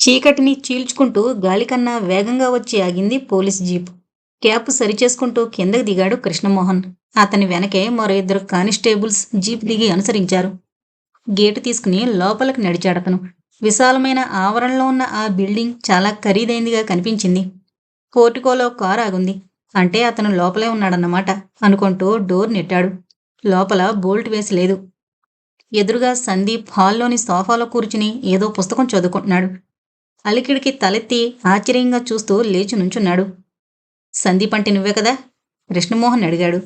చీకటిని చీల్చుకుంటూ గాలికన్నా వేగంగా వచ్చి ఆగింది పోలీస్ జీప్. క్యాప్ సరిచేసుకుంటూ కిందకు దిగాడు కృష్ణమోహన్. అతని వెనకే మరో ఇద్దరు కానిస్టేబుల్స్ జీప్ దిగి అనుసరించారు. గేటు తీసుకుని లోపలికి నడిచాడతను. విశాలమైన ఆవరణలో ఉన్న ఆ బిల్డింగ్ చాలా ఖరీదైందిగా కనిపించింది. పోర్టికోలో కారు ఆగుంది. అంటే అతను లోపలే ఉన్నాడన్నమాట అనుకుంటూ డోర్ నెట్టాడు. లోపల బోల్ట్ వేసి లేదు. ఎదురుగా సందీప్ హాల్లోని సోఫాలో కూర్చుని ఏదో పుస్తకం చదువుకుంటున్నాడు. అలికిడికి తలెత్తి ఆశ్చర్యంగా చూస్తూ లేచి నుంచున్నాడు. సందీప్ అంటే నువ్వే కదా? కృష్ణమోహన్ అడిగాడు.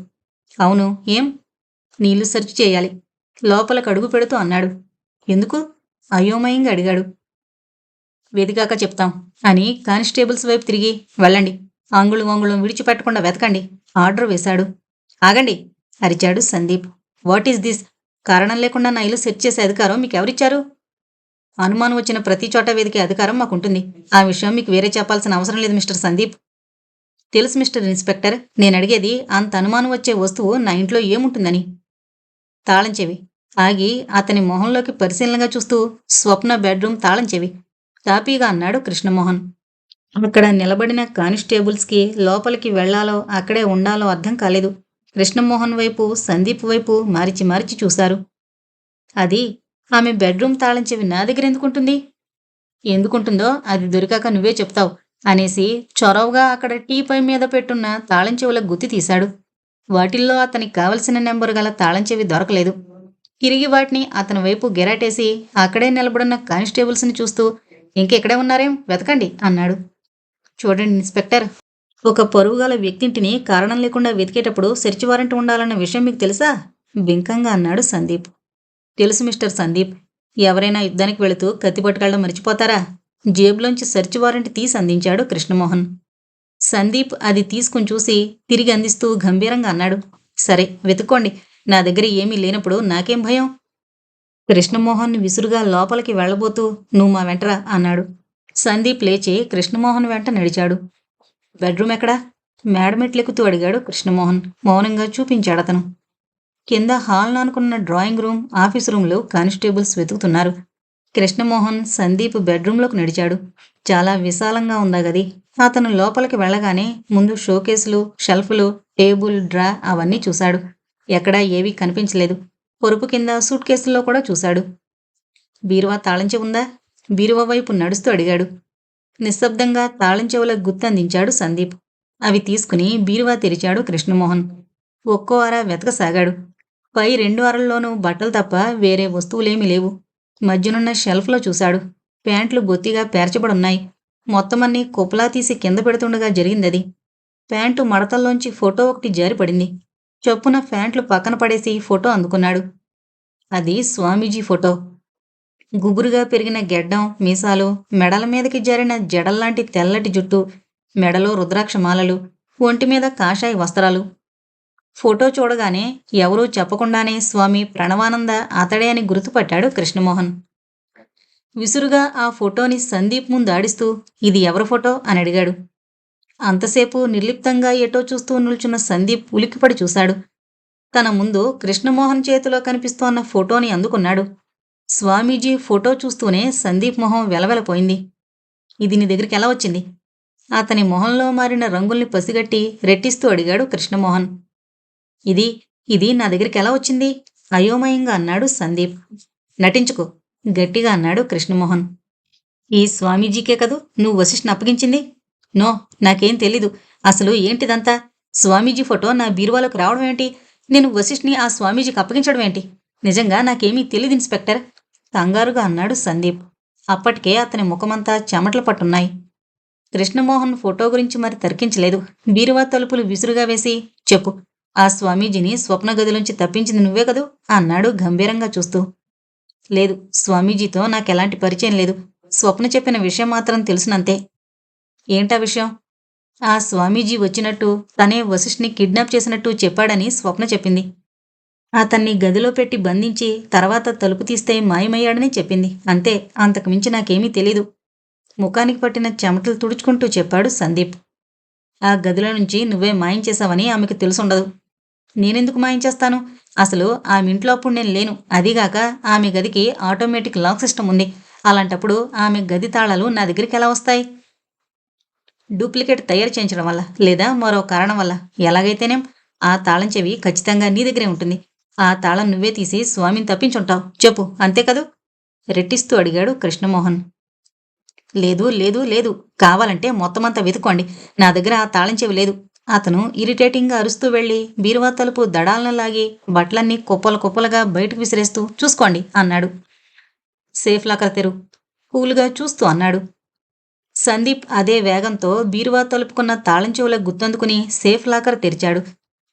అవును. ఏం? నీళ్ళు సెర్చ్ చేయాలి. లోపలకు అడుగు పెడుతూ అన్నాడు. ఎందుకు? అయోమయంగా అడిగాడు. వెతికాక చెప్తాం. అని కానిస్టేబుల్స్ వైపు తిరిగి వెళ్ళండి. ఆంగుళం ఆంగుళం విడిచిపెట్టకుండా వెతకండి. ఆర్డర్ వేశాడు. ఆగండి అరిచాడు సందీప్. What is this? కారణం లేకుండా నా ఇల్లు సెర్చ్ చేసే అధికారం మీకు ఎవరిచ్చారు అనుమానం వచ్చిన ప్రతి చోట వెతికే అధికారం మాకుంటుంది. ఆ విషయం మీకు వేరే చెప్పాల్సిన అవసరం లేదు మిస్టర్ సందీప్. తెలుసు మిస్టర్ ఇన్స్పెక్టర్. నేను అడిగేది అంత అనుమానం వచ్చే వస్తువు నా ఇంట్లో ఏముంటుందని? తాళం చెవి. ఆగి అతని మొహంలోకి పరిశీలనగా చూస్తూ స్వప్న బెడ్రూమ్ తాళం చెవి. తాపీగా అన్నాడు కృష్ణమోహన్. అక్కడ నిలబడిన కానిస్టేబుల్స్కి లోపలికి వెళ్ళాలో అక్కడే ఉండాలో అర్థం కాలేదు. కృష్ణమోహన్ వైపు సందీప్ వైపు మారిచి మారిచి చూశారు. అది ఆమె బెడ్రూమ్ తాళం చెవి నా దగ్గర ఎందుకుంటుంది? ఎందుకుంటుందో అది దొరికాక నువ్వే చెప్తావు అనేసి చొరవగా అక్కడ టీపై మీద పెట్టున్న తాళం చెవుల గుత్తి తీశాడు. వాటిల్లో అతనికి కావలసిన నెంబరు గల తాళం చెవి దొరకలేదు. తిరిగి వాటిని అతని వైపు గెరాటేసి అక్కడే నిలబడున్న కానిస్టేబుల్స్ని చూస్తూ ఇంకెక్కడే ఉన్నారేం? వెతకండి అన్నాడు. చూడండి ఇన్స్పెక్టర్. ఒక పొరుగుగల వ్యక్తింటిని కారణం లేకుండా వెతికేటప్పుడు సెర్చ్ వారెంట్ ఉండాలన్న విషయం మీకు తెలుసా? బింకంగా అన్నాడు సందీప్. తెలుసు మిస్టర్ సందీప్. ఎవరైనా యుద్ధానికి వెళుతూ కత్తి పట్టుకెళ్ళడం మర్చిపోతారా? జేబులోంచి సెర్చ్ వారెంట్ తీసి అందించాడు కృష్ణమోహన్. సందీప్ అది తీసుకుని చూసి తిరిగి అందిస్తూ గంభీరంగా అన్నాడు. సరే వెతుక్కోండి. నా దగ్గర ఏమీ లేనప్పుడు నాకేం భయం? కృష్ణమోహన్ విసురుగా లోపలికి వెళ్ళబోతూ నువ్వు మా వెంటరా? అన్నాడు. సందీప్ లేచి కృష్ణమోహన్ వెంట నడిచాడు. బెడ్రూమ్ ఎక్కడా? మేడమెట్లెక్కుతూ అడిగాడు కృష్ణమోహన్. మౌనంగా చూపించాడు అతను కింద హాల్ అనుకున్న డ్రాయింగ్ రూమ్ ఆఫీస్ రూమ్లో కానిస్టేబుల్స్ వెతుకుతున్నారు. కృష్ణమోహన్ సందీప్ బెడ్రూమ్లోకి నడిచాడు. చాలా విశాలంగా ఉందా గది? అతను లోపలికి వెళ్ళగానే ముందు షోకేసులు షెల్ఫ్లు టేబుల్ డ్రా అవన్నీ చూశాడు. ఎక్కడా ఏవీ కనిపించలేదు. పొరుపు కింద సూట్ కేసుల్లో కూడా చూశాడు. బీరువా తాళం ఉందా? బీరువా వైపు నడుస్తూ అడిగాడు. నిశ్శబ్దంగా తాళం గుర్తందించాడు సందీప్. అవి తీసుకుని బీరువా తెరిచాడు కృష్ణమోహన్. ఒక్కో అర వెతకసాగాడు. పై రెండు అరల్లోనూ బట్టలు తప్ప వేరే వస్తువులేమీ లేవు. మధ్యనున్న షెల్ఫ్లో చూశాడు. ప్యాంట్లు బొత్తిగా పేర్చబడున్నాయి. మొత్తం అన్నీ కుప్పలా తీసి కింద పెడుతుండగా జరిగిందది. ప్యాంటు మడతల్లోంచి ఫోటో ఒకటి జారిపడింది చొప్పున ప్యాంట్లు పక్కన పడేసి ఫోటో అందుకున్నాడు. అది స్వామీజీ ఫోటో. గుబురుగా పెరిగిన గెడ్డం మీసాలు మెడల మీదకి జారిన జడల్లాంటి తెల్లటి జుట్టు మెడలో రుద్రాక్షమాలలు ఒంటి మీద కాషాయ వస్త్రాలు ఫోటో చూడగానే ఎవరూ చెప్పకుండానే స్వామి ప్రణవానంద అతడే అని గుర్తుపట్టాడు కృష్ణమోహన్. విసురుగా ఆ ఫోటోని సందీప్ ముందు ఆడిస్తూ ఇది ఎవరి ఫోటో? అని అడిగాడు. అంతసేపు నిర్లిప్తంగా ఎటో చూస్తూ నిల్చున్న సందీప్ ఉలిక్కిపడి చూశాడు. తన ముందు కృష్ణమోహన్ చేతిలో కనిపిస్తోన్న ఫోటోని అందుకున్నాడు. స్వామీజీ ఫోటో చూస్తూనే సందీప్ మొహం వెలవెలపోయింది. ఇది నీ దగ్గరికి ఎలా వచ్చింది? అతని మొహంలో మారిన రంగుల్ని పసిగట్టి రెట్టిస్తూ అడిగాడు కృష్ణమోహన్. ఇది ఇది నా దగ్గరికి ఎలా వచ్చింది? అయోమయంగా అన్నాడు సందీప్. నటించుకో గట్టిగా అన్నాడు కృష్ణమోహన్. ఈ స్వామీజీకే కదూ నువ్వు వశిష్ఠను అప్పగించింది? నో నాకేం తెలీదు. అసలు ఏంటిదంతా? స్వామీజీ ఫోటో నా బీరువాలోకి రావడం ఏంటి? నేను వశిష్ఠని ఆ స్వామీజీకి అప్పగించడం ఏంటి? నిజంగా నాకేమీ తెలియదు ఇన్స్పెక్టర్ కంగారుగా అన్నాడు సందీప్. అప్పటికే అతని ముఖమంతా చెమటలు పట్టున్నాయి. కృష్ణమోహన్ ఫోటో గురించి మరి తర్కించలేదు. బీరువా తలుపులు విసురుగా వేసి చెప్పు ఆ స్వామీజీని స్వప్న గదిలోంచి తప్పించింది నువ్వే కదూ? అన్నాడు గంభీరంగా చూస్తూ. లేదు స్వామీజీతో నాకెలాంటి పరిచయం లేదు. స్వప్న చెప్పిన విషయం మాత్రం తెలుసునంతే. ఏంటా విషయం? ఆ స్వామీజీ వచ్చినట్టు తనే వశిష్ఠని కిడ్నాప్ చేసినట్టు చెప్పాడని స్వప్న చెప్పింది. అతన్ని గదిలో పెట్టి బంధించి తర్వాత తలుపు తీస్తే మాయమయ్యాడని చెప్పింది. అంతే అంతకుమించి నాకేమీ తెలీదు. ముఖానికి పట్టిన చెమటలు తుడుచుకుంటూ చెప్పాడు సందీప్. ఆ గదిలో నుంచి నువ్వే మాయం చేశావని ఆమెకు తెలుసుండదు. నేనెందుకు మాయించేస్తాను అసలు ఆమె ఇంట్లో అప్పుడు నేను లేను. అదిగాక ఆమె గదికి ఆటోమేటిక్ లాక్ సిస్టమ్ ఉంది. అలాంటప్పుడు ఆమె గది తాళాలు నా దగ్గరికి ఎలా వస్తాయి? డూప్లికేట్ తయారు చేయించడం వల్ల లేదా మరో కారణం వల్ల ఎలాగైతేనేం? ఆ తాళం చెవి ఖచ్చితంగా నీ దగ్గరే ఉంటుంది. ఆ తాళం నువ్వే తీసి స్వామిని తప్పించుంటావు. చెప్పు అంతే కదూ? రెట్టిస్తూ అడిగాడు కృష్ణమోహన్. లేదు లేదు లేదు. కావాలంటే మొత్తమంతా వెతుక్కోండి. నా దగ్గర ఆ తాళం చెవి లేదు. అతను ఇరిటేటింగ్గా అరుస్తూ వెళ్ళి బీరువా తలుపు దడాలను లాగి బట్టలన్నీ కుప్పలు కుప్పలుగా బయటకు విసిరేస్తూ చూసుకోండి అన్నాడు. సేఫ్ లాకర్ తెరు కూలుగా చూస్తూ అన్నాడు. సందీప్ అదే వేగంతో బీరువా తలుపుకున్న తాళం చెవుల గుర్తందుకుని సేఫ్ లాకర్ తెరిచాడు.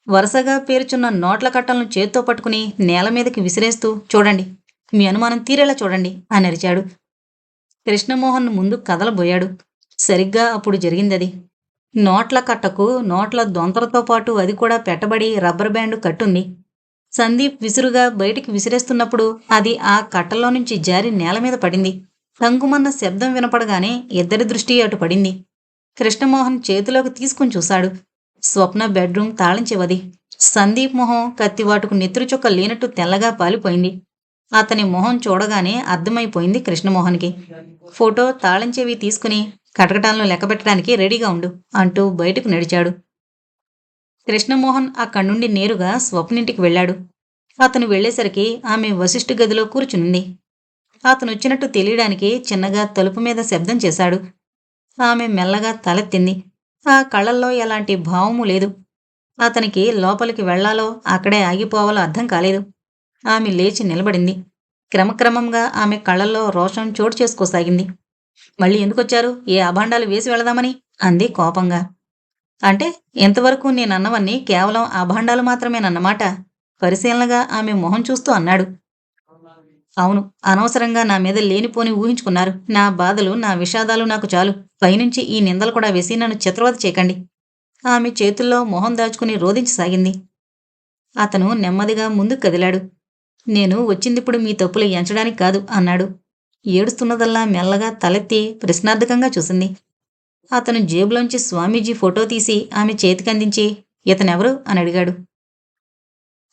వరుసగా పేరుచున్న నోట్ల కట్టలను చేత్తో పట్టుకుని నేల మీదకి విసిరేస్తూ చూడండి మీ అనుమానం తీరేలా చూడండి అని అరిచాడు. కృష్ణమోహన్ ముందు కదలబోయాడు. సరిగ్గా అప్పుడు జరిగిందది. నోట్ల కట్టకు నోట్ల దొంతలతో పాటు అది కూడా పెట్టబడి రబ్బర్ బ్యాండ్ కట్టుంది. సందీప్ విసురుగా బయటికి విసిరేస్తున్నప్పుడు అది ఆ కట్టలో నుంచి జారి నేల మీద పడింది. తంగుమన్న శబ్దం వినపడగానే ఇద్దరి దృష్టి అటు పడింది. కృష్ణమోహన్ చేతిలోకి తీసుకుని చూశాడు. స్వప్న బెడ్రూమ్ తాళించివది. సందీప్ మొహం కత్తివాటుకు నెత్తురు లేనట్టు తెల్లగా పాలిపోయింది. అతని మొహం చూడగానే అర్థమైపోయింది కృష్ణమోహన్కి. ఫోటో తాళించేవి తీసుకుని కటకటాలను లెక్కపెట్టడానికి రెడీగా ఉండు అంటూ బయటకు నడిచాడు. కృష్ణమోహన్ అక్కడి నుండి నేరుగా స్వప్నింటికి వెళ్ళాడు. అతను వెళ్ళేసరికి ఆమె వశిష్ఠ గదిలో కూర్చునింది. అతను వచ్చినట్టు తెలియడానికి చిన్నగా తలుపు మీద శబ్దం చేశాడు. ఆమె మెల్లగా తలెత్తింది ఆ కళ్ళల్లో ఎలాంటి భావము లేదు. అతనికి లోపలికి వెళ్ళాలో అక్కడే ఆగిపోవాలో అర్థం కాలేదు. ఆమె లేచి నిలబడింది. క్రమక్రమంగా ఆమె కళ్ళల్లో రోషం చోటు చేసుకోసాగింది. మళ్ళీ ఎందుకొచ్చారు? ఏ అభాండాలు వేసి వెళదామని? అంది కోపంగా. అంటే ఇంతవరకు నేనన్నవన్నీ కేవలం అభాండాలు మాత్రమేనన్నమాట. పరిశీలనగా ఆమె మొహం చూస్తూ అన్నాడు. అవును అనవసరంగా నా మీద లేనిపోని ఊహించుకున్నారు. నా బాధలు నా విషాదాలు నాకు చాలు. పైనుంచి ఈ నిందలు కూడా వేసి నన్ను చిత్రవత చేయకండి. ఆమె చేతుల్లో మొహం దాచుకుని రోధించసాగింది. అతను నెమ్మదిగా ముందుకు కదిలాడు. నేను వచ్చిందిప్పుడు మీ తప్పులు ఎంచడానికి కాదు అన్నాడు. ఏడుస్తున్నదల్లా మెల్లగా తలెత్తి ప్రశ్నార్థకంగా చూసింది. అతను జేబులోంచి స్వామీజీ ఫోటో తీసి ఆమె చేతికందించి ఇతనెవరు? అని అడిగాడు.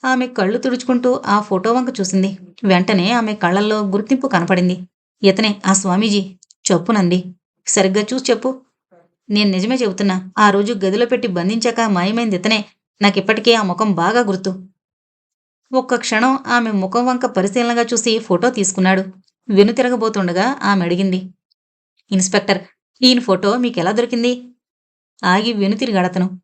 ఆమె కళ్ళు తుడుచుకుంటూ ఆ ఫోటో వంక చూసింది. వెంటనే ఆమె కళ్ళల్లో గుర్తింపు కనపడింది. ఇతనే ఆ స్వామీజీ? చెప్పునంది సరిగ్గా చూసి చెప్పు. నేను నిజమే చెబుతున్నా. ఆ రోజు గదిలో పెట్టి బంధించాక మాయమైంది ఇతనే. నాకిప్పటికీ ఆ ముఖం బాగా గుర్తు. ఒక్క క్షణం ఆమె ముఖం వంక పరిశీలనగా చూసి ఫోటో తీసుకున్నాడు. వెనుతిరగబోతుండగా ఆమె అడిగింది ఇన్స్పెక్టర్ ఈయన ఫోటో మీకెలా దొరికింది? ఆగి వెనుతిరిగాడతను.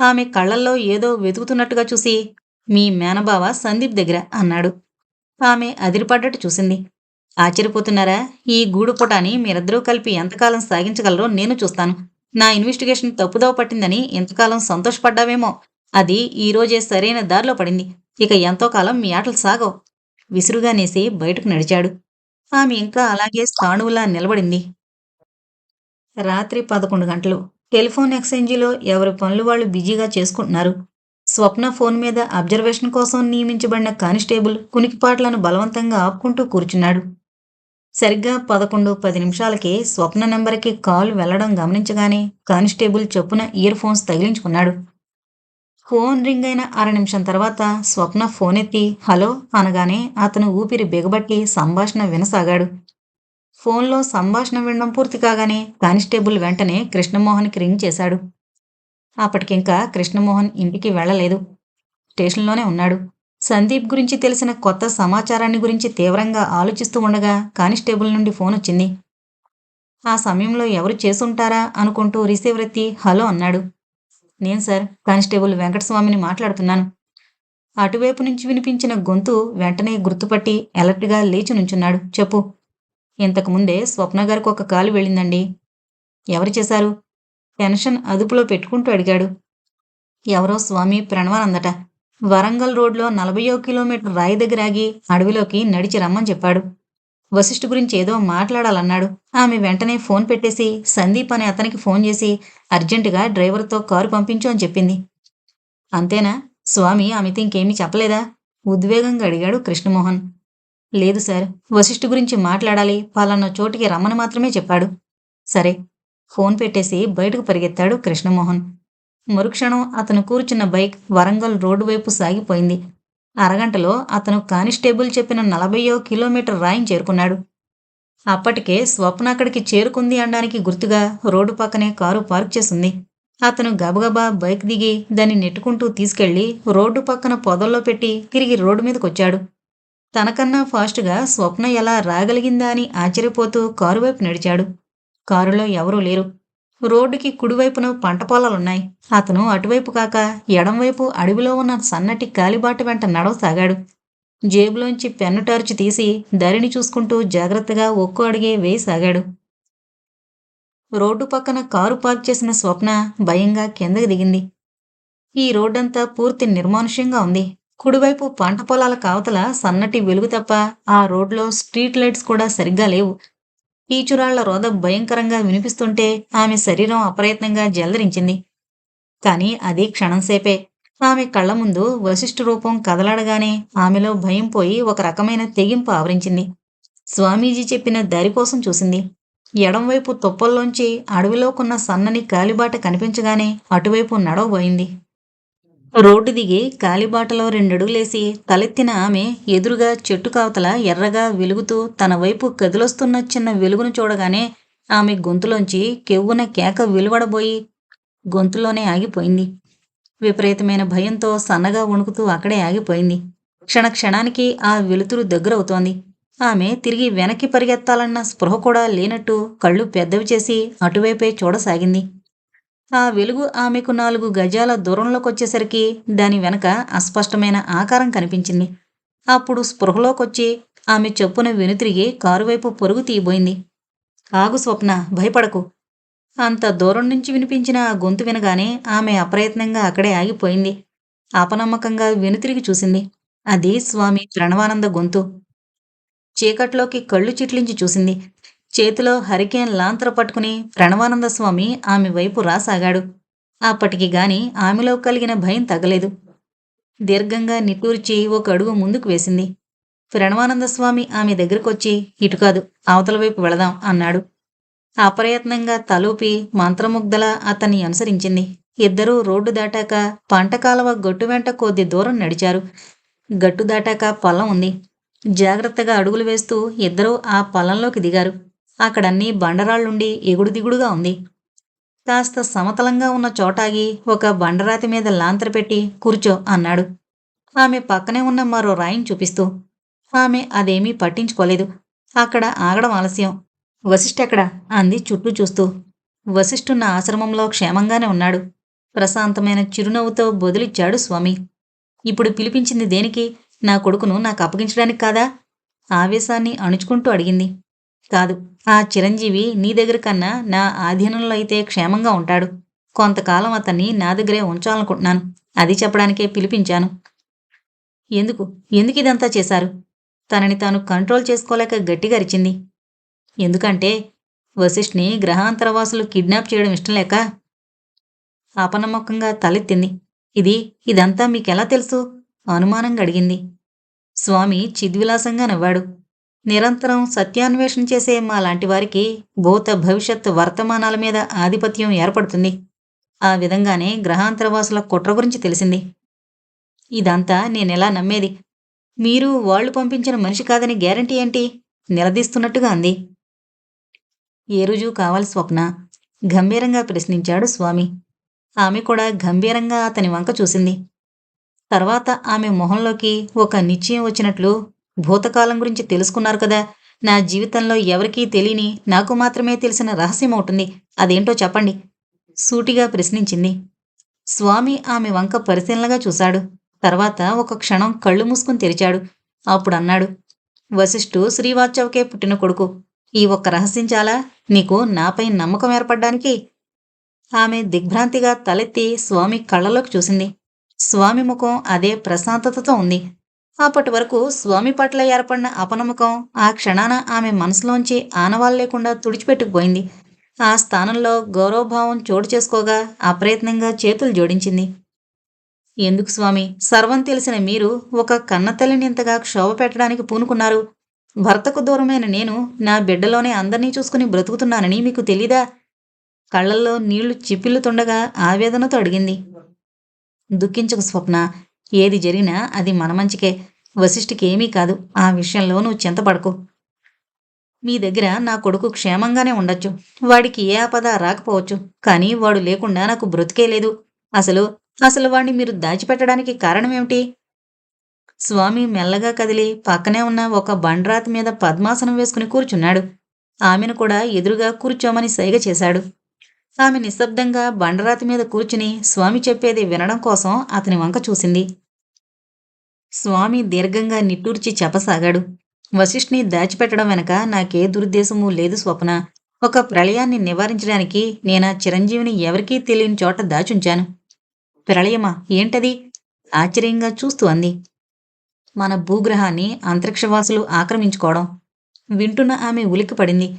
ఆమె కళ్ళల్లో ఏదో వెతుకుతున్నట్టుగా చూసి మీ మేనబావ సందీప్ దగ్గర అన్నాడు. ఆమె అదిరిపడ్డట్టు చూసింది. ఆశ్చర్యపోతున్నారా? ఈ గూడు పుటాని మీరిద్దరూ కలిపి ఎంతకాలం సాగించగలరో నేను చూస్తాను. నా ఇన్వెస్టిగేషన్ తప్పుదోవ పట్టిందని ఎంతకాలం సంతోషపడ్డావేమో. అది ఈరోజే సరైన దారిలో పడింది. ఇక ఎంతో కాలం మీ ఆటలు సాగవు. విసురుగానేసి బయటకు నడిచాడు. ఆమె ఇంకా అలాగే స్థాణువులా నిలబడింది. రాత్రి పదకొండు గంటలు. టెలిఫోన్ ఎక్స్చేంజిలో ఎవరి పనులు వాళ్ళు బిజీగా చేసుకుంటున్నారు? స్వప్న ఫోన్ మీద అబ్జర్వేషన్ కోసం నియమించబడిన కానిస్టేబుల్ కునికిపాట్లను బలవంతంగా ఆపుకుంటూ కూర్చున్నాడు. సరిగ్గా పదకొండు పది నిమిషాలకే స్వప్న నెంబర్కి కాల్ వెళ్ళడం గమనించగానే కానిస్టేబుల్ చొప్పున ఇయర్ ఫోన్స్ తగిలించుకున్నాడు. ఫోన్ రింగ్ అయిన అర నిమిషం తర్వాత స్వప్న ఫోన్ ఎత్తి హలో అనగానే అతను ఊపిరి బిగబట్టి సంభాషణ వినసాగాడు. ఫోన్లో సంభాషణ వినడం పూర్తి కాగానే కానిస్టేబుల్ వెంటనే కృష్ణమోహన్కి రింగ్ చేశాడు. అప్పటికింకా కృష్ణమోహన్ ఇంటికి వెళ్ళలేదు. స్టేషన్లోనే ఉన్నాడు. సందీప్ గురించి తెలిసిన కొత్త సమాచారాన్ని గురించి తీవ్రంగా ఆలోచిస్తూ ఉండగా కానిస్టేబుల్ నుండి ఫోన్ వచ్చింది. ఆ సమయంలో ఎవరు చేసుంటారా? అనుకుంటూ రిసీవర్ ఎత్తి హలో అన్నాడు. నేను సార్ కానిస్టేబుల్ వెంకటస్వామిని మాట్లాడుతున్నాను. అటువైపు నుంచి వినిపించిన గొంతు వెంటనే గుర్తుపట్టి ఎలర్ట్గా లేచి నుంచున్నాడు. చెప్పు. ఇంతకుముందే స్వప్న గారికి ఒక కాలు వెళ్ళిందండి. ఎవరు చేశారు? టెన్షన్ అదుపులో పెట్టుకుంటూ అడిగాడు. ఎవరో స్వామి ప్రణవానందట. వరంగల్ రోడ్లో నలభయో కిలోమీటర్ రాయి దగ్గర ఆగి అడవిలోకి నడిచి రమ్మని చెప్పాడు. వశిష్ఠ గురించి ఏదో మాట్లాడాలన్నాడు. ఆమె వెంటనే ఫోన్ పెట్టేసి సందీప్ అనే అతనికి ఫోన్ చేసి అర్జెంటుగా డ్రైవర్తో కారు పంపించు అని చెప్పింది. అంతేనా? స్వామి ఆమెతో ఇంకేమీ చెప్పలేదా? ఉద్వేగంగా అడిగాడు కృష్ణమోహన్. లేదు సార్ వశిష్ఠ గురించి మాట్లాడాలి పలానా చోటికి రమ్మని మాత్రమే చెప్పాడు. సరే ఫోన్ పెట్టేసి బయటకు పరిగెత్తాడు కృష్ణమోహన్. మరుక్షణం అతను కూర్చున్న బైక్ వరంగల్ రోడ్డు వైపు సాగిపోయింది. అరగంటలో అతను కానిస్టేబుల్ చెప్పిన నలభయో కిలోమీటర్ రాయిని చేరుకున్నాడు. అప్పటికే స్వప్న అక్కడికి చేరుకుంది అనడానికి గుర్తుగా రోడ్డు పక్కనే కారు పార్క్ చేసింది. అతను గబగబా బైక్ దిగి దాన్ని నెట్టుకుంటూ తీసుకెళ్ళి రోడ్డు పక్కన పొదల్లో పెట్టి తిరిగి రోడ్డు మీదకొచ్చాడు తనకన్నా ఫాస్ట్గా స్వప్న ఎలా రాగలిగిందా అని ఆశ్చర్యపోతూ కారు వైపు నడిచాడు. కారులో ఎవరూ లేరు. రోడ్డుకి కుడివైపున పంట పొలాలున్నాయి. అతను అటువైపు కాక ఎడంవైపు అడవిలో ఉన్న సన్నటి కాలిబాట వెంట నడవసాగాడు. జేబులోంచి పెన్ను టార్చ్ తీసి దరిని చూసుకుంటూ జాగ్రత్తగా ఒక్కో అడిగే వేయసాగాడు. రోడ్డు పక్కన కారు పార్క్ చేసిన స్వప్న భయంగా కిందకి దిగింది. ఈ రోడ్డంతా పూర్తి నిర్మానుష్యంగా ఉంది. కుడివైపు పంట పొలాల కావతల సన్నటి వెలుగు తప్ప ఆ రోడ్లో స్ట్రీట్ లైట్స్ కూడా సరిగ్గా లేవు. కీచురాళ్ళ రోద భయంకరంగా వినిపిస్తుంటే ఆమె శరీరం అప్రయత్నంగా జలదరించింది. కాని అది క్షణంసేపే ఆమె కళ్ళ ముందు వశిష్ఠ రూపం కదలాడగానే ఆమెలో భయం పోయి ఒక రకమైన తెగింపు ఆవరించింది. స్వామీజీ చెప్పిన దారి కోసం చూసింది. ఎడంవైపు తుప్పల్లోంచి అడవిలోకున్న సన్నని కాలిబాట కనిపించగానే అటువైపు నడవబోయింది. రోడ్డు దిగి కాలిబాటలో రెండడుగులేసి తలెత్తిన ఆమె ఎదురుగా చెట్టు కావతల ఎర్రగా వెలుగుతూ తన వైపు కదిలొస్తున్న చిన్న వెలుగును చూడగానే ఆమె గొంతులోంచి కెవ్వున కేక వెలువడబోయి గొంతులోనే ఆగిపోయింది. విపరీతమైన భయంతో సన్నగా వణుకుతూ అక్కడే ఆగిపోయింది. క్షణ క్షణానికి ఆ వెలుతురు దగ్గరవుతోంది. ఆమె తిరిగి వెనక్కి పరిగెత్తాలన్న స్పృహ కూడా లేనట్టు కళ్ళు పెద్దవి చేసి అటువైపే చూడసాగింది. ఆ వెలుగు ఆమెకు నాలుగు గజాల దూరంలోకొచ్చేసరికి దాని వెనక అస్పష్టమైన ఆకారం కనిపించింది. అప్పుడు స్పృహలోకొచ్చి ఆమె చెప్పున వెనుతిరిగి కారువైపు పొరుగు తీయబోయింది. ఆగు స్వప్న భయపడకు. అంత దూరం నుంచి వినిపించిన ఆ గొంతు వినగానే ఆమె అప్రయత్నంగా అక్కడే ఆగిపోయింది. అపనమ్మకంగా వెనుతిరిగి చూసింది. అది స్వామి ప్రణవానంద గొంతు. చీకట్లోకి కళ్ళు చిట్లించి చూసింది. చేతిలో హరికేన్ లాంతర పట్టుకుని ప్రణవానంద స్వామి ఆమె వైపు రాసాగాడు. అప్పటికి గాని ఆమెలో కలిగిన భయం తగ్గలేదు. దీర్ఘంగా నిట్టూర్చి ఒక అడుగు ముందుకు వేసింది. ప్రణవానంద స్వామి ఆమె దగ్గరకొచ్చి ఇటు కాదు అవతల వైపు వెళదాం అన్నాడు. అప్రయత్నంగా తలూపి మంత్రముగ్ధల అతన్ని అనుసరించింది. ఇద్దరూ రోడ్డు దాటాక పంటకాలవ గట్టు వెంట కొద్ది దూరం నడిచారు. గట్టు దాటాక పొలం ఉంది. జాగ్రత్తగా అడుగులు వేస్తూ ఇద్దరూ ఆ పొలంలోకి దిగారు. అక్కడన్నీ బండరాళ్ళుండి ఎగుడు దిగుడుగా ఉంది. కాస్త సమతలంగా ఉన్న చోటాగి ఒక బండరాతి మీద లాంతర పెట్టి కూర్చో అన్నాడు. ఆమె పక్కనే ఉన్న మరో రాయిని చూపిస్తూ. ఆమె అదేమీ పట్టించుకోలేదు. అక్కడ ఆగడం ఆలస్యం. వశిష్ఠెక్కడా? అంది చుట్టూ చూస్తూ. వశిష్ఠున్న ఆశ్రమంలో క్షేమంగానే ఉన్నాడు. ప్రశాంతమైన చిరునవ్వుతో బదులిచ్చాడు స్వామి. ఇప్పుడు పిలిపించింది దేనికి? నా కొడుకును నాకు అప్పగించడానికి కాదా? ఆవేశాన్ని అణుచుకుంటూ అడిగింది. కాదు. ఆ చిరంజీవి నీ దగ్గర కన్నా నా ఆధీనంలో అయితే క్షేమంగా ఉంటాడు. కొంతకాలం అతన్ని నా దగ్గరే ఉంచాలనుకుంటున్నాను. అది చెప్పడానికే పిలిపించాను. ఎందుకు? ఎందుకు ఇదంతా చేశారు? తనని తాను కంట్రోల్ చేసుకోలేక గట్టిగా అరిచింది. ఎందుకంటే వశిష్ఠ్ని గ్రహాంతరవాసులు కిడ్నాప్ చేయడం ఇష్టం లేక అపనమ్మకంగా తలెత్తింది ఇది ఇదంతా మీకెలా తెలుసు? అనుమానంగా అడిగింది. స్వామి చిద్విలాసంగా నవ్వాడు. నిరంతరం సత్యాన్వేషణ చేసే మా లాంటి వారికి భూత భవిష్యత్ వర్తమానాల మీద ఆధిపత్యం ఏర్పడుతుంది. ఆ విధంగానే గ్రహాంతరవాసుల కుట్ర గురించి తెలిసింది. ఇదంతా నేనెలా నమ్మేది? మీరు వాళ్ళు పంపించిన మనిషి కాదని గ్యారంటీ ఏంటి? నిలదీస్తున్నట్టుగా అంది. ఏ రుజువు కావాలి స్వప్న? గంభీరంగా ప్రశ్నించాడు స్వామి. ఆమె కూడా గంభీరంగా అతని వంక చూసింది. తర్వాత ఆమె మొహంలోకి ఒక నిశ్చయం వచ్చినట్లు భూతకాలం గురించి తెలుసుకున్నారు కదా. నా జీవితంలో ఎవరికీ తెలియని నాకు మాత్రమే తెలిసిన రహస్యం ఉంటుంది అదేంటో చెప్పండి. సూటిగా ప్రశ్నించింది. స్వామి ఆమె వంక పరిశీలనగా చూశాడు. తర్వాత ఒక క్షణం కళ్ళు మూసుకుని తెరిచాడు. అప్పుడు అన్నాడు వశిష్ఠు శ్రీవాత్సవకే పుట్టిన కొడుకు. ఈ ఒక్క రహస్యం చాలా? నీకు నాపై నమ్మకం ఏర్పడ్డానికి? ఆమె దిగ్భ్రాంతిగా తలెత్తి స్వామి కళ్ళలోకి చూసింది. స్వామి ముఖం అదే ప్రశాంతతతో ఉంది. అప్పటి వరకు స్వామి పట్ల ఏర్పడిన అపనమ్మకం ఆ క్షణాన ఆమె మనసులోంచి ఆనవాళ్ళు లేకుండా తుడిచిపెట్టుకుపోయింది. ఆ స్థానంలో గౌరవభావం చోటు చేసుకోగా అప్రయత్నంగా చేతులు జోడించింది. ఎందుకు స్వామి? సర్వం తెలిసిన మీరు ఒక కన్నతల్లిని ఇంతగా క్షోభ పెట్టడానికి పూనుకున్నారు. భర్తకు దూరమైన నేను నా బిడ్డలోనే అందరినీ చూసుకుని బ్రతుకుతున్నానని మీకు తెలీదా? కళ్ళల్లో నీళ్ళు చిప్పిల్లుతుండగా ఆవేదనతో అడిగింది. దుఃఖించకు స్వప్న. ఏది జరిగినా అది మన మంచికే. వశిష్ఠికి ఏమీ కాదు. ఆ విషయంలో నువ్వు చింతపడకు. మీ దగ్గర నా కొడుకు క్షేమంగానే ఉండొచ్చు. వాడికి ఏ ఆపద రాకపోవచ్చు. కానీ వాడు లేకుండా నాకు బ్రతికే లేదు. అసలు అసలు వాణ్ణి మీరు దాచిపెట్టడానికి కారణమేమిటి? స్వామి మెల్లగా కదిలి పక్కనే ఉన్న ఒక బండరాతి మీద పద్మాసనం వేసుకుని కూర్చున్నాడు. ఆమెను కూడా ఎదురుగా కూర్చోమని సైగ చేశాడు. ఆమె నిశ్శబ్దంగా బండరాతి మీద కూర్చుని స్వామి చెప్పేది వినడం కోసం అతని వంక చూసింది. స్వామి దీర్ఘంగా నిట్టూర్చి చెప్పసాగాడు. వశిష్ఠ్ని దాచిపెట్టడం వెనక నాకే దురుద్దేశమూ లేదు స్వప్న. ఒక ప్రళయాన్ని నివారించడానికి నేనా చిరంజీవిని ఎవరికీ తెలియని చోట దాచుంచాను. ప్రళయమా? ఏంటది? ఆశ్చర్యంగా చూస్తూ అంది. మన భూగ్రహాన్ని అంతరిక్షవాసులు ఆక్రమించుకోవడం. వింటున్న ఆమె ఉలిక్కిపడింది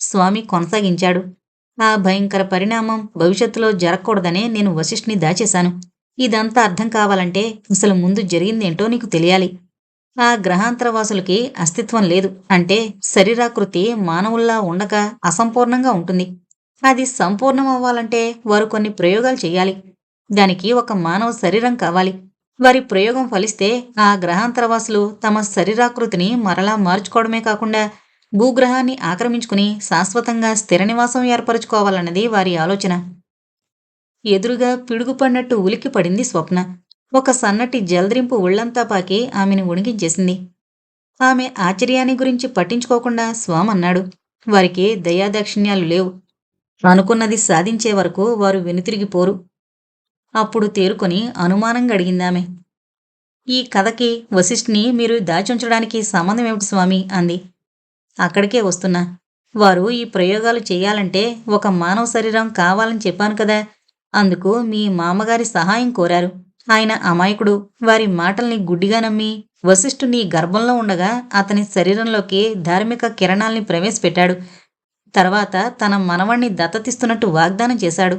స్వామి కొనసాగించాడు. ఆ భయంకర పరిణామం భవిష్యత్తులో జరగకూడదనే నేను వశిష్ఠ్ని దాచేశాను. ఇదంతా అర్థం కావాలంటే అసలు ముందు జరిగిందేంటో నీకు తెలియాలి. ఆ గ్రహాంతరవాసులకి అస్తిత్వం లేదు. అంటే శరీరాకృతి మానవుల్లా ఉండక అసంపూర్ణంగా ఉంటుంది. అది సంపూర్ణం అవ్వాలంటే వారు కొన్ని ప్రయోగాలు చేయాలి. దానికి ఒక మానవ శరీరం కావాలి. వారి ప్రయోగం ఫలిస్తే ఆ గ్రహాంతరవాసులు తమ శరీరాకృతిని మరలా మార్చుకోవడమే కాకుండా భూగ్రహాన్ని ఆక్రమించుకుని శాశ్వతంగా స్థిర నివాసం ఏర్పరచుకోవాలన్నది వారి ఆలోచన. ఎదురుగా పిడుగుపడినట్టు ఉలిక్కి పడింది స్వప్న. ఒక సన్నటి జలదరింపు ఒళ్ళంతా పాకి ఆమెను ఉణికించేసింది. ఆమె ఆశ్చర్యాన్ని గురించి పట్టించుకోకుండా స్వామన్నాడు వారికి దయాదాక్షిణ్యాలు లేవు. అనుకున్నది సాధించే వరకు వారు వెనుతిరిగిపోరు. అప్పుడు తేరుకొని అనుమానంగా అడిగిందామె ఈ కథకి వశిష్ఠిని మీరు దాచుంచడానికి సంబంధం ఏమిటి స్వామి? అంది. అక్కడికే వస్తున్నా. వారు ఈ ప్రయోగాలు చేయాలంటే ఒక మానవ శరీరం కావాలని చెప్పాను కదా. అందుకు మీ మామగారి సహాయం కోరారు. ఆయన అమాయకుడు. వారి మాటల్ని గుడ్డిగా నమ్మి వశిష్ఠుని గర్భంలో ఉండగా అతని శరీరంలోకి ధార్మిక కిరణాల్ని ప్రవేశపెట్టాడు. తర్వాత తన మనవణ్ణి దత్తతిస్తున్నట్టు వాగ్దానం చేశాడు.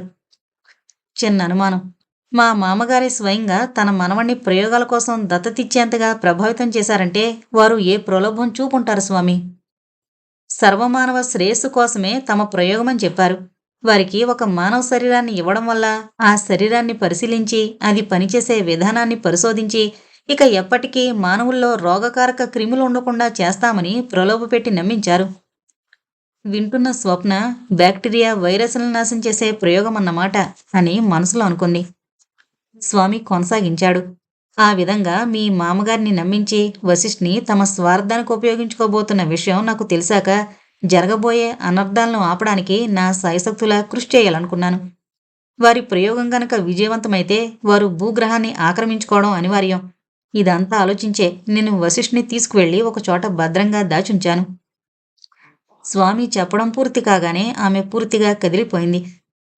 చిన్న అనుమానం. మా మామగారి స్వయంగా తన మనవణ్ణి ప్రయోగాల కోసం దత్తతిచ్చేంతగా ప్రభావితం చేశారంటే వారు ఏ ప్రలోభం చూపుంటారు స్వామి? సర్వమానవ శ్రేయస్సు కోసమే తమ ప్రయోగమని చెప్పారు. వారికి ఒక మానవ శరీరాన్ని ఇవ్వడం వల్ల ఆ శరీరాన్ని పరిశీలించి అది పనిచేసే విధానాన్ని పరిశోధించి ఇక ఎప్పటికీ మానవుల్లో రోగకారక క్రిములు ఉండకుండా చేస్తామని ప్రలోభపెట్టి నమ్మించారు. వింటున్న స్వప్న బ్యాక్టీరియా వైరస్లను నాశనం చేసే ప్రయోగం అన్నమాట అని మనసులో అనుకుంది. స్వామి కొనసాగించాడు. ఆ విధంగా మీ మామగారిని నమ్మించి వశిష్ఠ్ని తమ స్వార్థానికి ఉపయోగించుకోబోతున్న విషయం నాకు తెలిసాక జరగబోయే అనర్థాలను ఆపడానికి నా సాయశక్తులా కృషి చేయాలనుకున్నాను. వారి ప్రయోగం గనక విజయవంతమైతే వారు భూగ్రహాన్ని ఆక్రమించుకోవడం అనివార్యం. ఇదంతా ఆలోచించే నేను వశిష్ఠ్ని తీసుకువెళ్ళి ఒకచోట భద్రంగా దాచుంచాను. స్వామి చెప్పడం పూర్తి కాగానే ఆమె పూర్తిగా కదిలిపోయింది.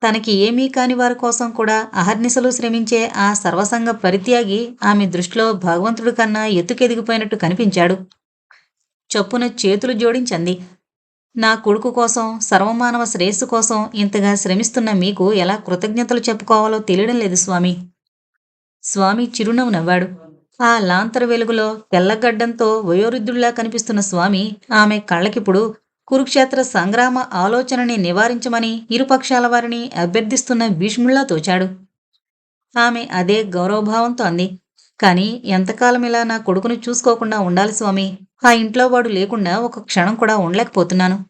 తనకి ఏమీ కాని వారి కోసం కూడా అహర్నిశలు శ్రమించే ఆ సర్వసంగ పరిత్యాగి ఆమె దృష్టిలో భగవంతుడి కన్నా ఎత్తుకెదిగిపోయినట్టు కనిపించాడు. చొప్పున చేతులు జోడించంది. నా కొడుకు కోసం సర్వమానవ శ్రేయస్సు కోసం ఇంతగా శ్రమిస్తున్న మీకు ఎలా కృతజ్ఞతలు చెప్పుకోవాలో తెలియడం లేదు స్వామి. స్వామి చిరునవ్వు నవ్వాడు. ఆ లాంతర వెలుగులో తెల్లగడ్డంతో వయోవృద్ధుల్లా కనిపిస్తున్న స్వామి ఆమె కళ్ళకిప్పుడు కురుక్షేత్ర సంగ్రామ ఆలోచనని నివారించమని ఇరుపక్షాల వారిని అభ్యర్థిస్తున్న భీష్ముల్లా తోచాడు. ఆమె అదే గౌరవభావంతో అంది. కానీ ఎంతకాలం ఇలా నా కొడుకును చూసుకోకుండా ఉండాలి స్వామి? ఆ ఇంట్లో వాడు లేకుండా ఒక క్షణం కూడా ఉండలేకపోతున్నాను.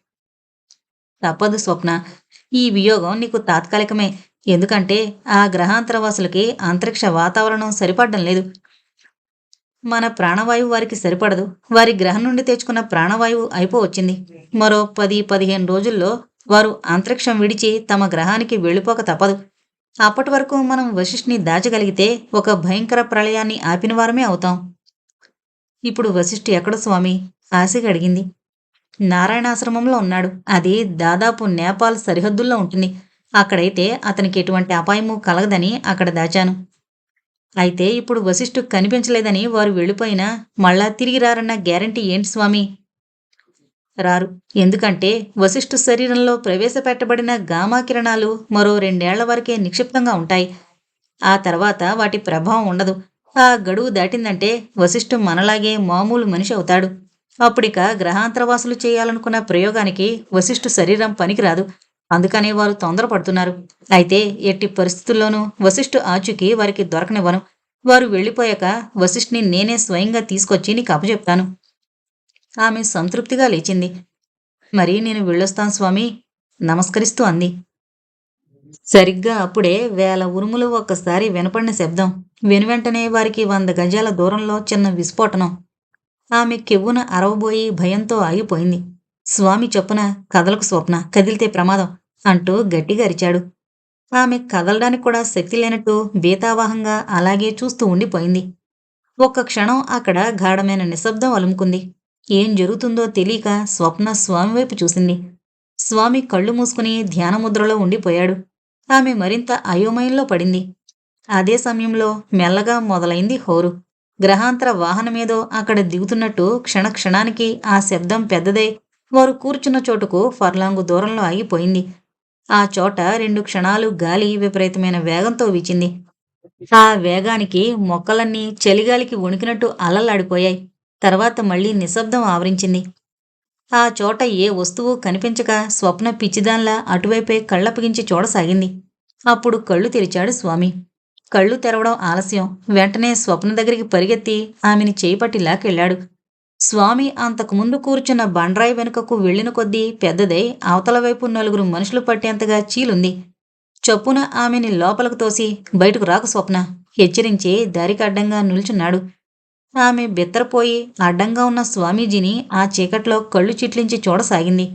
తప్పదు స్వప్న. ఈ వియోగం నీకు తాత్కాలికమే. ఎందుకంటే ఆ గ్రహాంతరవాసులకి అంతరిక్ష వాతావరణం సరిపడడం లేదు. మన ప్రాణవాయువు వారికి సరిపడదు. వారి గ్రహం నుండి తెచ్చుకున్న ప్రాణవాయువు అయిపోవచ్చింది. మరో పది పదిహేను రోజుల్లో వారు అంతరిక్షం విడిచి తమ గ్రహానికి వెళ్ళిపోక తప్పదు. అప్పటి వరకు మనం వశిష్ఠిని దాచగలిగితే ఒక భయంకర ప్రళయాన్ని ఆపిన వారమే అవుతాం. ఇప్పుడు వశిష్ఠి ఎక్కడ స్వామి? ఆశగా అడిగింది. నారాయణాశ్రమంలో ఉన్నాడు. అది దాదాపు నేపాల్ సరిహద్దుల్లో ఉంటుంది. అక్కడైతే అతనికి ఎటువంటి అపాయము కలగదని అక్కడ దాచాను. అయితే ఇప్పుడు వశిష్ఠు కనిపించలేదని వారు వెళ్ళిపోయినా మళ్ళా తిరిగి రారన్న గ్యారంటీ ఏంటి స్వామి? రారు. ఎందుకంటే వశిష్ఠు శరీరంలో ప్రవేశపెట్టబడిన గామా కిరణాలు మరో రెండేళ్ళ వరకే నిక్షిప్తంగా ఉంటాయి. ఆ తర్వాత వాటి ప్రభావం ఉండదు. ఆ గడువు దాటిందంటే వశిష్ఠు మనలాగే మామూలు మనిషి అవుతాడు. అప్పుడిక గ్రహాంతరవాసులు చేయాలనుకున్న ప్రయోగానికి వశిష్ఠు శరీరం పనికిరాదు. అందుకనే వారు తొందరపడుతున్నారు. అయితే ఎట్టి పరిస్థితుల్లోనూ వశిష్ఠు ఆచుకి వారికి దొరకనివ్వను. వారు వెళ్ళిపోయాక వశిష్ఠిని నేనే స్వయంగా తీసుకొచ్చి నీకు అప్పచెప్తాను. ఆమె సంతృప్తిగా లేచింది. మరి నేను వెళ్ళొస్తాను స్వామి నమస్కరిస్తూ అంది. సరిగ్గా అప్పుడే వేల ఉరుములు ఒక్కసారి వినపడిన శబ్దం. వెనువెంటనే వారికి వంద గజాల దూరంలో చిన్న విస్ఫోటనం. ఆమె కెవ్వున అరవబోయి భయంతో ఆగిపోయింది. స్వామి చొప్పున కదలకు స్వప్న కదిలితే ప్రమాదం అంటూ గట్టిగా అరిచాడు. ఆమె కదలడానికి కూడా శక్తి లేనట్టు బీతావాహంగా అలాగే చూస్తూ ఉండిపోయింది. ఒక్క క్షణం అక్కడ గాఢమైన నిశ్శబ్దం అలుముకుంది. ఏం జరుగుతుందో తెలియక స్వప్న స్వామి వైపు చూసింది. స్వామి కళ్ళు మూసుకుని ధ్యానముద్రలో ఉండిపోయాడు. ఆమె మరింత అయోమయంలో పడింది. అదే సమయంలో మెల్లగా మొదలైంది హోరు. గ్రహాంతర వాహనమేదో అక్కడ దిగుతున్నట్టు క్షణక్షణానికి ఆ శబ్దం పెద్దదై. వారు కూర్చున్న చోటుకు ఫర్లాంగు దూరంలో ఆగిపోయింది. ఆ చోట రెండు క్షణాలు గాలి విపరీతమైన వేగంతో వీచింది. ఆ వేగానికి మొక్కలన్నీ చలిగాలికి వణికినట్టు అలలాడిపోయాయి. తర్వాత మళ్ళీ నిశ్శబ్దం ఆవరించింది. ఆ చోట ఏ వస్తువు కనిపించక స్వప్న పిచ్చిదాన్లా అటువైపే కళ్ళప్పగించి చూడసాగింది. అప్పుడు కళ్ళు తెరిచాడు స్వామి. కళ్ళు తెరవడం ఆలస్యం. వెంటనే స్వప్న దగ్గరికి పరిగెత్తి ఆమెని చేపట్టి లాకెళ్ళాడు స్వామి అంతకుముందు కూర్చున్న బండరాయి వెనుకకు వెళ్ళిన కొద్దీ పెద్దదై అవతల వైపు నలుగురు మనుషులు పట్టేంతగా చీలుంది. చొప్పున ఆమెని లోపలకు తోసి బయటకు రాకు స్వప్న. హెచ్చరించి దారికి అడ్డంగా నిల్చున్నాడు. ఆమె బిత్తరపోయి అడ్డంగా ఉన్న స్వామీజీని ఆ చీకట్లో కళ్ళు చిట్లించి చూడసాగింది.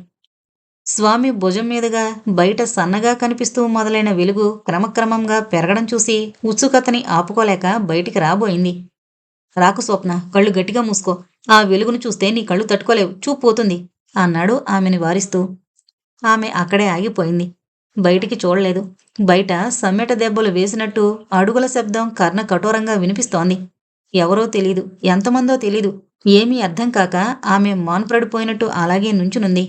స్వామి భుజం మీదుగా బయట సన్నగా కనిపిస్తూ మొదలైన వెలుగు క్రమక్రమంగా పెరగడం చూసి ఉత్సుకతని ఆపుకోలేక బయటికి రాబోయింది. రాకు స్వప్న కళ్ళు గట్టిగా మూసుకో. ఆ వెలుగును చూస్తే నీ కళ్ళు తట్టుకోలేవు. చూపు పోతుంది అన్నాడు ఆమెని వారిస్తూ. ఆమె అక్కడే ఆగిపోయింది. బయటికి చూడలేదు. బయట సమ్మెట దెబ్బలు వేసినట్టు అడుగుల శబ్దం కర్ణ కఠోరంగా వినిపిస్తోంది. ఎవరో తెలీదు ఎంతమందో తెలీదు. ఏమీ అర్థం కాక ఆమె మాన్పడిపోయినట్టు అలాగే నుంచునుంది.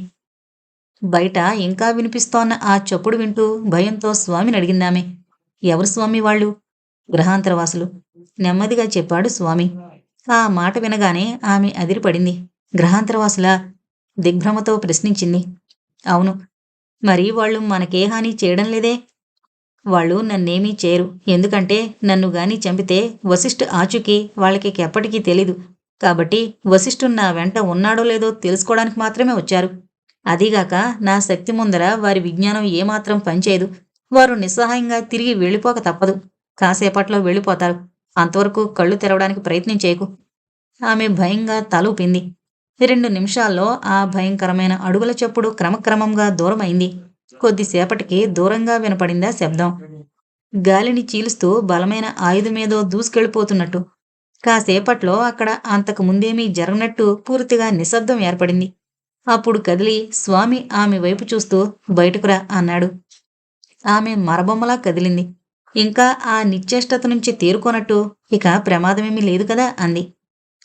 బయట ఇంకా వినిపిస్తోన్న ఆ చప్పుడు వింటూ భయంతో స్వామిని అడిగిందామె. ఎవరు స్వామి వాళ్ళు? గ్రహాంతరవాసులు. నెమ్మదిగా చెప్పాడు స్వామి. ఆ మాట వినగానే ఆమె అదిరిపడింది. గ్రహాంతరవాసులా? దిగ్భ్రమతో ప్రశ్నించింది. అవును. మరి వాళ్ళు మనకే హాని చేయడం లేదే? వాళ్ళు నన్నేమీ చేయరు. ఎందుకంటే నన్ను గాని చంపితే వశిష్ఠ ఆచూకీ వాళ్ళకి ఎప్పటికీ తెలీదు. కాబట్టి వశిష్ఠు నా వెంట ఉన్నాడో లేదో తెలుసుకోవడానికి మాత్రమే వచ్చారు. అదీగాక నా శక్తి ముందర వారి విజ్ఞానం ఏమాత్రం పనిచేయదు. వారు నిస్సహాయంగా తిరిగి వెళ్ళిపోక తప్పదు. కాసేపట్లో వెళ్ళిపోతారు. అంతవరకు కళ్ళు తెరవడానికి ప్రయత్నం చేయకు. ఆమె భయంగా తలూపింది రెండు నిమిషాల్లో ఆ భయంకరమైన అడుగుల చప్పుడు క్రమక్రమంగా దూరమైంది. కొద్దిసేపటికి దూరంగా వినపడిందా శబ్దం. గాలిని చీలుస్తూ బలమైన ఆయుధమేదో దూసుకెళ్ళిపోతున్నట్టు. కాసేపట్లో అక్కడ అంతకు ముందేమీ జరగనట్టు పూర్తిగా నిశ్శబ్దం ఏర్పడింది. అప్పుడు కదిలి స్వామి ఆమె వైపు చూస్తూ బయటకురా అన్నాడు. ఆమె మరబొమ్మలా కదిలింది. ఇంకా ఆ నిశ్చేష్టత నుంచి తేరుకోనట్టు ఇక ప్రమాదమేమీ లేదు కదా అంది.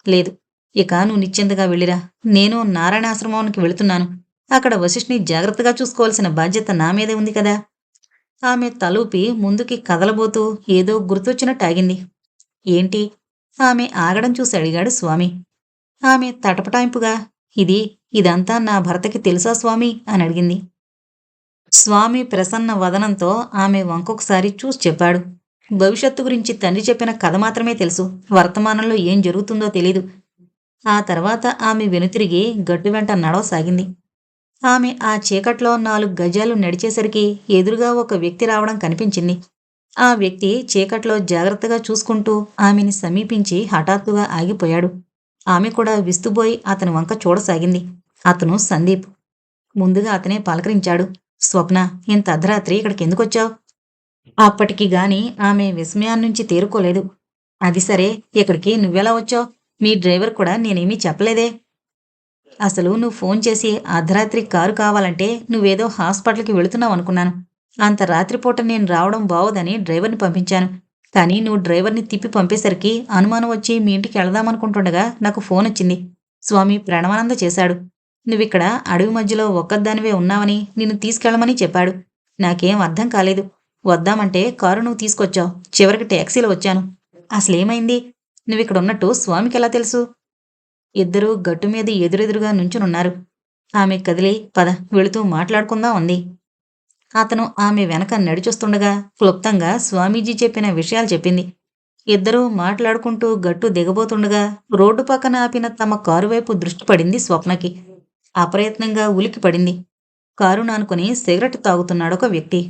లేదు ఇక నువ్వు నిశ్చింతగా వెళ్ళిరా. నేను నారాయణాశ్రమానికి వెళుతున్నాను. అక్కడ వశిష్ని జాగ్రత్తగా చూసుకోవాల్సిన బాధ్యత నా మీదే ఉంది కదా. ఆమె తలూపి ముందుకి కదలబోతూ ఏదో గుర్తొచ్చినట్టు ఆగింది ఏంటి? ఆమె ఆగడం చూసి అడిగాడు స్వామి. ఆమె తటపటాయింపుగా ఇది ఇదంతా నా భర్తకి తెలుసా స్వామి? అని అడిగింది. స్వామి ప్రసన్న వదనంతో ఆమె వంకొకసారి చూసి చెప్పాడు. భవిష్యత్తు గురించి తండ్రి చెప్పిన కథ మాత్రమే తెలుసు. వర్తమానంలో ఏం జరుగుతుందో తెలీదు. ఆ తర్వాత ఆమె వెనుతిరిగి గట్టు వెంట నడవసాగింది. ఆమె ఆ చీకట్లో నాలుగు గజాలు నడిచేసరికి ఎదురుగా ఒక వ్యక్తి రావడం కనిపించింది. ఆ వ్యక్తి చీకట్లో జాగ్రత్తగా చూసుకుంటూ ఆమెని సమీపించి హఠాత్తుగా ఆగిపోయాడు. ఆమె కూడా విస్తుబోయి అతని వంక చూడసాగింది. అతను సందీప్. ముందుగా అతనే పలకరించాడు. స్వప్న ఇంత అర్ధరాత్రి ఇక్కడికి ఎందుకొచ్చావు? అప్పటికి గాని ఆమె విస్మయాన్నించి తేరుకోలేదు. అది సరే ఇక్కడికి నువ్వెలా వచ్చావు? మీ డ్రైవర్ కూడా నేనేమీ చెప్పలేదే. అసలు నువ్వు ఫోన్ చేసి అర్ధరాత్రి కారు కావాలంటే నువ్వేదో హాస్పిటల్కి వెళుతున్నావు అనుకున్నాను. అంత రాత్రిపూట నేను రావడం బావోదని డ్రైవర్ని పంపించాను. కానీ నువ్వు డ్రైవర్ని తిప్పి పంపేసరికి అనుమానం వచ్చి మీ ఇంటికి వెళదామనుకుంటుండగా నాకు ఫోన్ వచ్చింది. స్వామి ప్రణవానంద చేశాడు. నువ్విక్కడ అడవి మధ్యలో ఒక్కదానివే ఉన్నావని నిన్ను తీసుకెళ్ళమని చెప్పాడు. నాకేం అర్థం కాలేదు. వద్దామంటే కారు నువ్వు తీసుకొచ్చావు. చివరికి ట్యాక్సీలో వచ్చాను. అసలేమైంది? నువ్విక్కడ ఉన్నట్టు స్వామికి ఎలా తెలుసు? ఇద్దరూ గట్టు మీద ఎదురెదురుగా నుంచునున్నారు. ఆమె కదిలి పద వెళుతూ మాట్లాడుకుందాం అంది. అతను ఆమె వెనక నడిచొస్తుండగా క్లుప్తంగా స్వామీజీ చెప్పిన విషయాలు చెప్పింది. ఇద్దరూ మాట్లాడుకుంటూ గట్టు దిగబోతుండగా రోడ్డు పక్కన ఆపిన తమ కారు వైపు దృష్టి పడింది స్వప్నకి. అప్రయత్నంగా ఉలికి పడింది కారు నానుకొని సిగరెట్ తాగుతున్నాడొక వ్యక్తి.